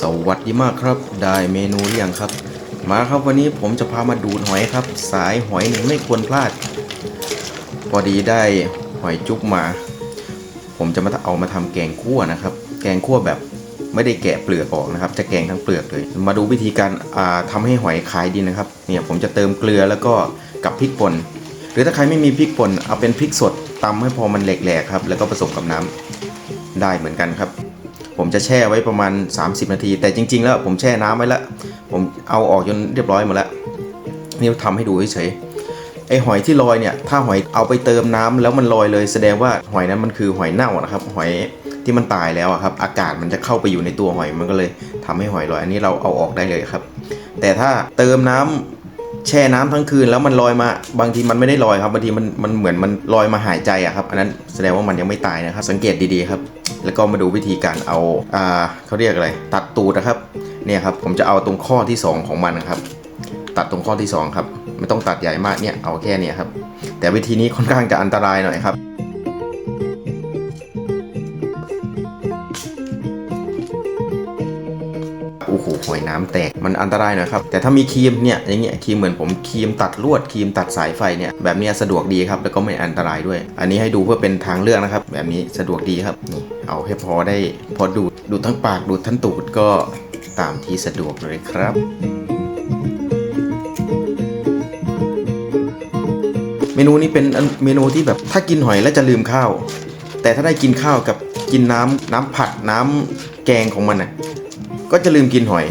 สวัสดีมากครับ ได้เมนูหรือยังครับ มาครับวันนี้ผมจะพามาดูดหอยครับ สายหอยหนึ่งไม่ควรพลาด พอดีได้หอยจุ๊บมา ผมจะมาเอามาทำแกงคั่วนะครับ แกงคั่วแบบไม่ได้แกะเปลือกออกนะครับ จะแกงทั้งเปลือกเลย มาดูวิธีการอ่าทำให้หอยขายดีนะครับ เนี่ยผมจะเติมเกลือแล้วก็กับพริกป่น หรือถ้าใครไม่มีพริกป่นเอาเป็นพริกสดตำให้พอมันแหลกๆครับ แล้วก็ผสมกับน้ำได้เหมือนกันครับ ผมจะแช่ไว้ประมาณ 30 นาที แต่จริง ๆ แล้วผมแช่น้ำไว้แล้วผมเอาออกจนเรียบร้อยหมดแล้วนี่ทำให้ดูเฉยๆไอหอยที่ลอยเนี่ยถ้าหอยเอาไปเติมน้ำแล้วมันลอยเลย แสดงว่าหอยนั้นมันคือหอยเน่านะครับ หอยที่มันตายแล้วครับ อากาศมันจะเข้าไปอยู่ในตัวหอยมันก็เลยทำให้หอยลอยอันนี้เราเอาออกได้เลยครับ แต่ถ้าเติมน้ำแช่น้ำทั้งคืนแล้วมันลอยมา บางทีมันไม่ได้ลอยครับบางทีมันมันเหมือนมันลอยมาหายใจอะครับ อันนั้นแสดงว่ามันยังไม่ตายนะครับ สังเกตดีๆครับ แล้วก็มาดูวิธีการเอาอ่าเขาเรียกอะไร ตัดตูดนะครับเนี่ยครับผมจะเอาตรงข้อที่ 2 ของมันนะครับ ตัดตรงข้อที่ 2 ครับ ไม่ต้องตัดใหญ่มากเนี่ยเอาแค่เนี้ครับ แต่วิธีนี้ค่อนข้างจะอันตรายหน่อยครับ หอยน้ำแตกมันอันตรายหนะครับ แต่ถ้ามีครีมเนี่ยอย่างเงี้ยครีมเหมือนผมครีมตัดลวดครีมตัดสายไฟเนี่ยแบบนี้สะดวกดีครับแล้วก็ไม่อันตรายด้วย อันนี้ให้ดูเพื่อเป็นทางเลือกนะครับ แบบนี้สะดวกดีครับนี่เอาให้พอได้พอดูดดูดทั้งปากดูดทั้งตูดก็ตามที่สะดวกเลยครับเมนูนี้เป็นเมนูที่แบบถ้ากินหอยแล้วจะลืมข้าว แต่ถ้าได้กินข้าวกับกินน้ำน้ำผัดน้ำแกงของมันน่ะ ก็จะลืมกินหอย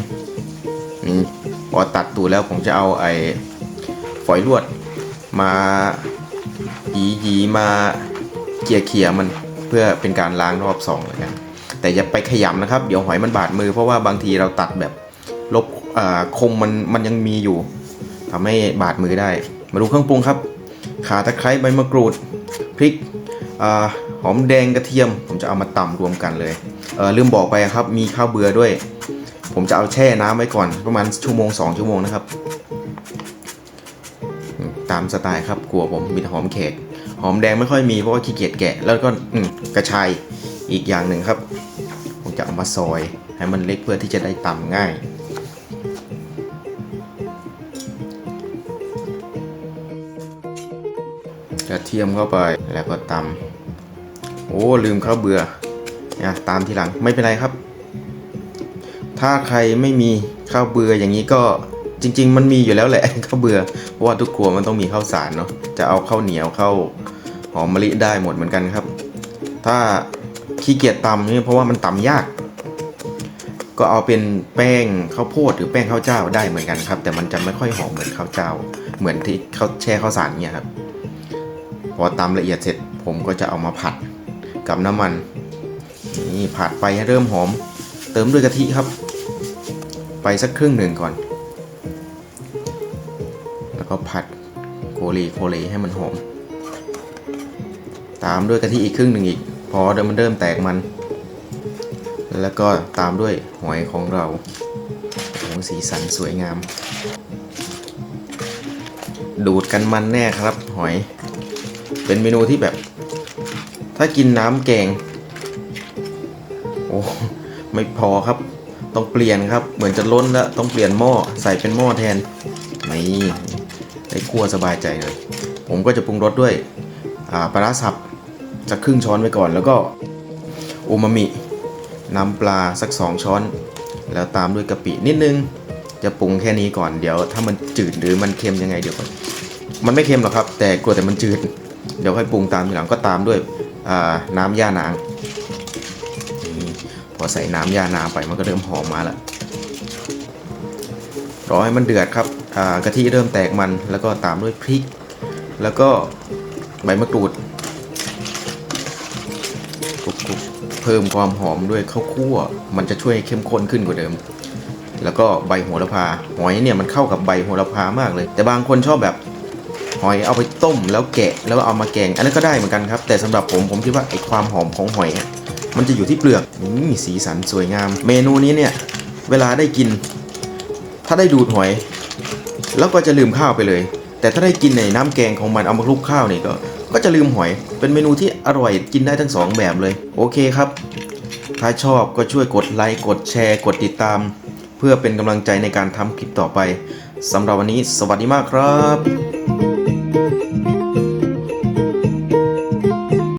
นี่พอตัดตูดแล้วผมจะเอาไอ้ฝอยลวดมาหยียีมาเขี่ยเขี่ยมันเพื่อเป็นการล้างรอบสองเลยกันแต่อย่าไปขยำนะครับ เดี๋ยวหอยมันบาดมือ เพราะว่าบางทีเราตัดแบบลบคมมันมันยังมีอยู่ทำให้บาดมือได้ มาดูเครื่องปรุงครับ ขาตะไคร้ใบมะกรูดพริกอหอมแดงกระเทียม ผมจะเอามาตำรวมกันเลยเลืมบอกไปครับ มีข้าวเบื่อด้วย ผมจะเอาแช่น้ำไว้ก่อนประมาณชั่วโมง 2 ชั่วโมงนะครับ ตามสไตล์ครับกลัวผมมีหอมแขกหอมแดงไม่ค่อยมีเพราะว่าขี้เกียจแกะ แล้วก็กระชายอีกอย่างหนึ่งครับ ผมจะเอามาซอยให้มันเล็กเพื่อที่จะได้ตำง่ายกระเทียมเข้าไปแล้วก็ตำโอ้ลืมข้าวเบื่อนะตามทีหลังไม่เป็นไรครับ ถ้าใครไม่มีข้าวเบื่ออย่างนี้ก็จริง ๆ มันมีอยู่แล้วแหละข้าวเบื่อเพราะว่าทุกครัวมันต้องมีข้าวสารเนาะจะเอาข้าวเหนียวข้าวหอมมะลิได้หมดเหมือนกันครับ ถ้าขี้เกียจตำนี่เพราะว่ามันตำยาก ก็เอาเป็นแป้งข้าวโพดหรือแป้งข้าวเจ้าได้เหมือนกันครับ แต่มันจะไม่ค่อยหอมเหมือนข้าวเจ้า เหมือนที่เขาแช่ข้าวสารเนี่ยครับพอตำละเอียดเสร็จผมก็จะเอามาผัดกับน้ำมันนี่ผัดไปให้เริ่มหอม เติมด้วยกะทิครับ ไปสักครึ่งหนึ่งก่อน แล้วก็ผัดโคเลโคเลให้มันหอม ตามด้วยกะทิอีกครึ่งหนึ่งอีก พอเดี๋ยวมันเริ่มแตกมัน แล้วก็ตามด้วยหอยของเราโอ้สีสันสวยงาม ดูดกันมันแน่ครับหอย เป็นเมนูที่แบบ ถ้ากินน้ำแกง โอ้ ไม่พอครับ ต้องเปลี่ยนครับ เหมือนจะล้นแล้วต้องเปลี่ยนหม้อใส่เป็นหม้อแทนนี่ได้คั่วสบายใจเลย ผมก็จะปรุงรสด้วยปลาสับสักครึ่งช้อนไว้ก่อน แล้วก็อูมามิน้ำปลาสัก 2 ช้อน แล้วตามด้วยกะปินิดนึง จะปรุงแค่นี้ก่อนเดี๋ยว ถ้ามันจืดหรือมันเค็มยังไงเดี๋ยวก่อนมันไม่เค็มหรอกครับ แต่กลัวแต่มันจืด เดี๋ยวค่อยปรุงตามทีหลังก็ตามด้วยน้ำย่านาง พอใส่น้ำยานาไปมันก็เริ่มหอมมาแล้วรอให้มันเดือดครับกะทิเริ่มแตกมันแล้วก็ตามด้วยพริก แล้วก็ใบมะกรูดคลุกๆเพิ่มความหอมด้วยข้าวคั่ว มันจะช่วยเข้มข้นขึ้นกว่าเดิม แล้วก็ใบโหระพา หอยเนี่ยมันเข้ากับใบโหระพามากเลย แต่บางคนชอบแบบหอยเอาไปต้มแล้วแกะแล้วเอามาแกง อันนั้นก็ได้เหมือนกันครับ แต่สำหรับผมผมคิดว่าไอความหอมของหอย มันจะอยู่ที่เปลือกนี่สีสันสวยงาม เมนูนี้เนี่ย เวลาได้กิน ถ้าได้ดูดหอย แล้วก็จะลืมข้าวไปเลย แต่ถ้าได้กินในน้ำแกงของมันเอามาคลุกข้าวนี่ก็ก็จะลืมหอย เป็นเมนูที่อร่อยกินได้ทั้งสองแบบเลย โอเคครับ ถ้าชอบก็ช่วยกดไลค์กดแชร์กดติดตาม เพื่อเป็นกำลังใจในการทำคลิปต่อไปสำหรับวันนี้ สวัสดีมากครับ